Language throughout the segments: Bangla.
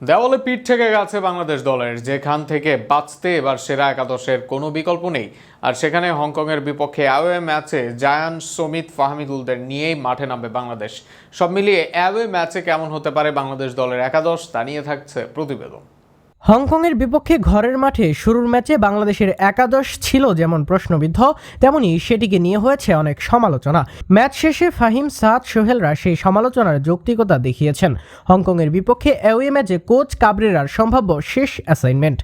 দেওয়ালে পিঠ থেকে গেছে বাংলাদেশ দলের। যেখান থেকে বাঁচতে এবার সেরা একাদশের কোনো বিকল্প নেই। আর সেখানে হংকংয়ের বিপক্ষে অ্যাওয়ে ম্যাচে জায়ান সমিত ফাহমিদুলদের নিয়েই মাঠে নামবে বাংলাদেশ। সব মিলিয়ে অ্যাওয়ে ম্যাচে কেমন হতে পারে বাংলাদেশ দলের একাদশ তা নিয়ে থাকছে প্রতিবেদন। হংকংয়ের বিপক্ষে ঘরের মাঠে শুরুর ম্যাচে বাংলাদেশের একাদশ ছিল যেমন প্রশ্নবিদ্ধ, তেমনি সেটিকে নিয়ে হয়েছে অনেক সমালোচনা। ম্যাচ শেষে ফাহিম, সাদ, সোহেলরা সেই সমালোচনার যৌক্তিকতা দেখিয়েছেন। হংকংয়ের বিপক্ষে অ্যাওয়ে ম্যাচে কোচ কাবরেরার সম্ভাব্য শেষ অ্যাসাইনমেন্ট,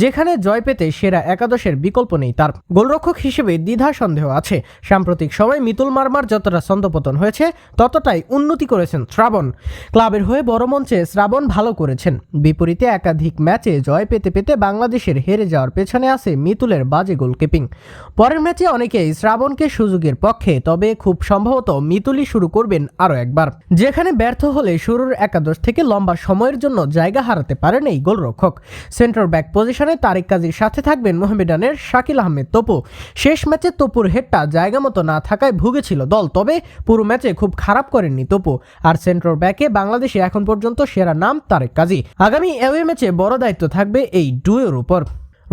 যেখানে জয় পেতে সেরা একাদশের বিকল্প নেই তার। গোলরক্ষক হিসেবে দ্বিধা সন্দেহ আছে। সাম্প্রতিক সময় মিতুল মারমার যতটা ছন্দপতন হয়েছে, ততটাই উন্নতি করেছেন শ্রাবণ। ক্লাবের হয়ে বড় মঞ্চে শ্রাবণ ভালো করেছেন। বিপরীতে একাধিক ম্যাচে জয় পেতে পেতে বাংলাদেশের হেরে যাওয়ার পেছনে আছে মিতুলের বাজে গোলকিপিং। পরের ম্যাচে অনেকেই শ্রাবণকে সুযোগের পক্ষে, তবে খুব সম্ভবত মিতুলই শুরু করবেন আরও একবার। যেখানে ব্যর্থ হলে শুরুর একাদশ থেকে লম্বা সময়ের জন্য জায়গা হারাতে পারেন এই গোলরক্ষক। সেন্টার ব্যাক পজিশনে তারিক কাজীর সাথে থাকবেন মোহামেডানের শাকিল আহমেদ তপু। শেষ ম্যাচে তপুর হেডটা জায়গা মতো না থাকায় ভুগেছিল দল, তবে পুরো ম্যাচে খুব খারাপ করেননি তপু। আর সেন্টার ব্যাকে বাংলাদেশে এখন পর্যন্ত সেরা নাম তারেক কাজী। আগামী এওয়ে ম্যাচে বড় দায়িত্ব থাকবে এই ডুয়োর উপর।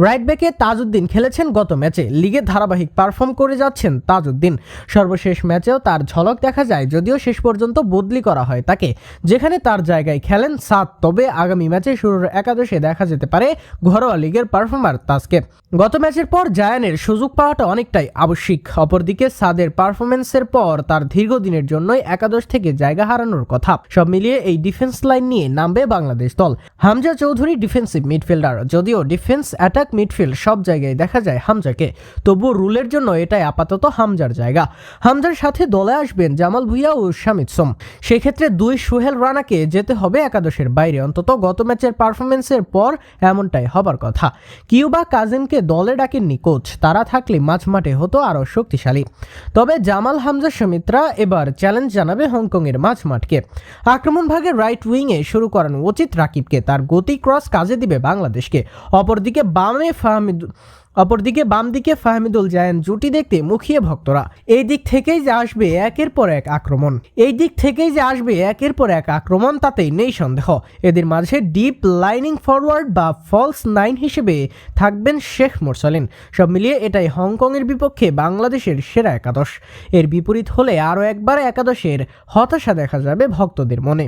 রাইট ব্যাকে তাজউদ্দিন খেলেছেন গত ম্যাচে লিগে ধারাবাহিক পারফর্ম করে যাচ্ছেন তাজউদ্দিন। সর্বশেষ ম্যাচেও তার ঝলক দেখা যায়, যদিও শেষ পর্যন্ত বদলি করা হয় তাকে। যেখানে তার জায়গায় খেলেন সাত, তবে আগামী ম্যাচে শুরুর একাদশে দেখা যেতে পারে ঘরোয়া লিগের পারফর্মার তাজকে। গত ম্যাচের পর জায়ানের সুযোগ পাওয়াটা অনেকটাই আবশ্যিক। অপরদিকে সাদের পারফরমেন্সের পর তার দীর্ঘদিনের জন্যই একাদশ থেকে জায়গা হারানোর কথা। সব মিলিয়ে এই ডিফেন্স লাইন নিয়ে নামবে বাংলাদেশ দল। হামজা চৌধুরী ডিফেন্সিভ মিডফিল্ডার যদিও ডিফেন্স অ্যাটাক মিডফিল্ড সব জায়গায় দেখা যায় হামজাকে। তবুও রুলের জন্য এটাই আপাতত হামজার জায়গা। হামজার সাথে দলে আসবেন জামাল ভুইয়া ও শামিদ সোম। সেক্ষেত্রে দুই সোহেল রানাকে যেতে হবে একাদশের বাইরে। অন্তত গত ম্যাচের পারফরমেন্সের পর এমনটাই হবার কথা। কিউবা কাজিমকে দলে ডাকেননি কোচ তারা থাকলে মাঝ মাঠে হতো আরও শক্তিশালী। তবে জামাল, হামজা, সমিত্রা এবার চ্যালেঞ্জ জানাবে হংকংয়ের মাঝ মাঠকে আক্রমণ ভাগে রাইট উইংয়ে শুরু করানো উচিত রাকিবকে। তার গতি ক্রস কাজে দিবে বাংলাদেশকে। অপরদিকে বামে ফাহমিদ, অপরদিকে বাম দিকে ফাহমিদুল জায়ান জুটি দেখতে মুখিয়ে ভক্তরা। এই দিক থেকেই যে আসবে একের পর এক আক্রমণ। এই দিক থেকেই যে আসবে একের পর এক আক্রমণ, তাতেই নেই সন্দেহ। এদের মাঝে ডিপ লাইনিং ফরওয়ার্ড বা ফলস নাইন হিসেবে থাকবেন শেখ মোরসালিন। সব মিলিয়ে এটাই হংকংয়ের বিপক্ষে বাংলাদেশের সেরা একাদশ। এর বিপরীত হলে আরও একবার একাদশের হতাশা দেখা যাবে ভক্তদের মনে।